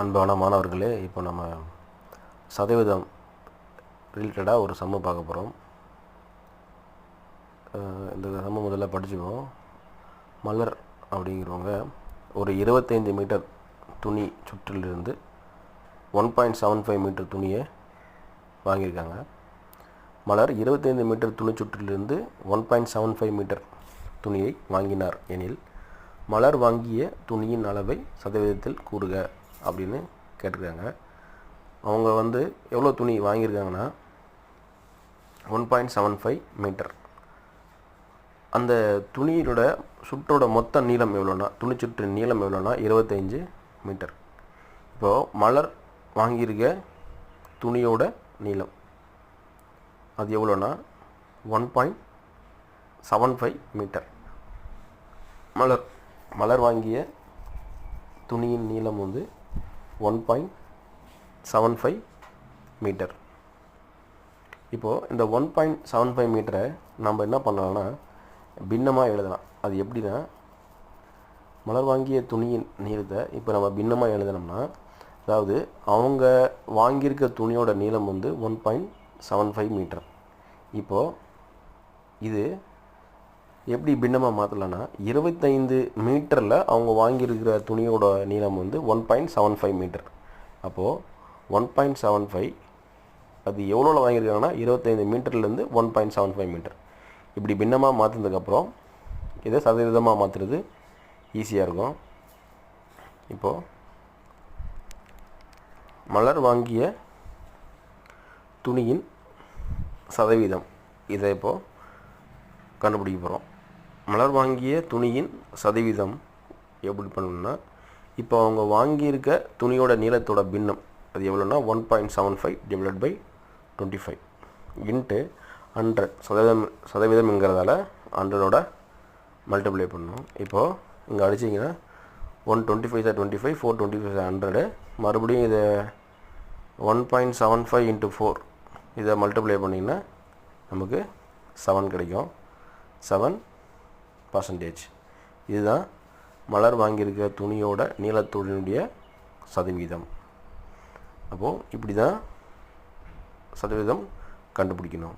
அன்பான மாணவர்களே இப்போ நம்ம சதவீதம் ரிலேட்டடாக ஒரு சம்மு பார்க்க போகிறோம் இந்த சம்மு முதல்ல படிச்சுப்போம் மலர் அப்படிங்கிறவங்க ஒரு இருபத்தைந்து மீட்டர் துணி சுற்றிலிருந்து one point seven five metre துணியை வாங்கியிருக்காங்க. மலர் இருபத்தைந்து மீட்டர் துணி சுற்றிலிருந்து one point seven five metre துணியை வாங்கினார் எனில் மலர் வாங்கிய துணியின் அளவை சதவீதத்தில் கூறுக. அப்படின்னு கேட்டிருக்காங்க. அவங்க வந்து எவ்வளோ துணி வாங்கியிருக்காங்கன்னா one point seven five metre அந்த துணியோட சுற்றோட மொத்த நீளம் எவ்வளோனா துணி சுற்று நீளம் எவ்வளோனா இருபத்தஞ்சு மீட்டர் இப்போது மலர் வாங்கியிருக்க துணியோட நீளம் அது எவ்வளோனா one point seven five metre Malar Malar வாங்கிய துணியின் நீளம் வந்து one point seven five metre இப்போது இந்த ஒன் பாயிண்ட் செவன் ஃபைவ் மீட்டரை நம்ம என்ன பண்ணலாம்னா பின்னமாக எழுதலாம். அது எப்படின்னா மலர் வாங்கிய துணியின் நீளத்தை இப்போ நம்ம பின்னமாக எழுதினோம்னா அதாவது அவங்க வாங்கியிருக்க துணியோட நீளம் வந்து one point seven five metre இப்போது இது எப்படி பின்னமாக மாற்றலன்னா இருபத்தைந்து மீட்டரில் அவங்க வாங்கியிருக்கிற துணியோட நீளம் வந்து one point seven five metre அப்போது ஒன் பாயிண்ட் செவன் ஃபைவ் அது எவ்வளோவில் வாங்கியிருக்காங்கன்னா இருபத்தைந்து மீட்டர்லேருந்து one point seven five metre இப்படி பின்னமாக மாற்றினதுக்கப்புறம் இதை சதவீதமாக மாற்றுறது ஈஸியாக இருக்கும். இப்போது மலர் வாங்கிய துணியின் சதவீதம். இதை இப்போது கண்டுபிடிக்க போகிறோம் மலர் வாங்கிய துணியின் சதவீதம் எப்படி பண்ணணும்னா இப்போ அவங்க வாங்கியிருக்க துணியோட நீளத்தோட பின்னம் அது எவ்வளோன்னா one point seven five divide by twenty five into hundred சதவீதம் சதவீதம்ங்கிறதால ஹண்ட்ரடோட மல்டிப்ளை பண்ணணும் இப்போது இங்கே அடிச்சிங்கன்னா one twenty five sir twenty five four twenty five hundred மறுபடியும் இதை one point seven five into four இதை மல்டிப்ளை பண்ணிங்கன்னா நமக்கு செவன் கிடைக்கும். செவன் பர்சன்டேஜ் இதுதான் மலர் வாங்கியிருக்க துணியோட நீளத்துடைய சதவீதம். அப்போது இப்படி தான் சதவீதம் கண்டுபிடிக்கணும்.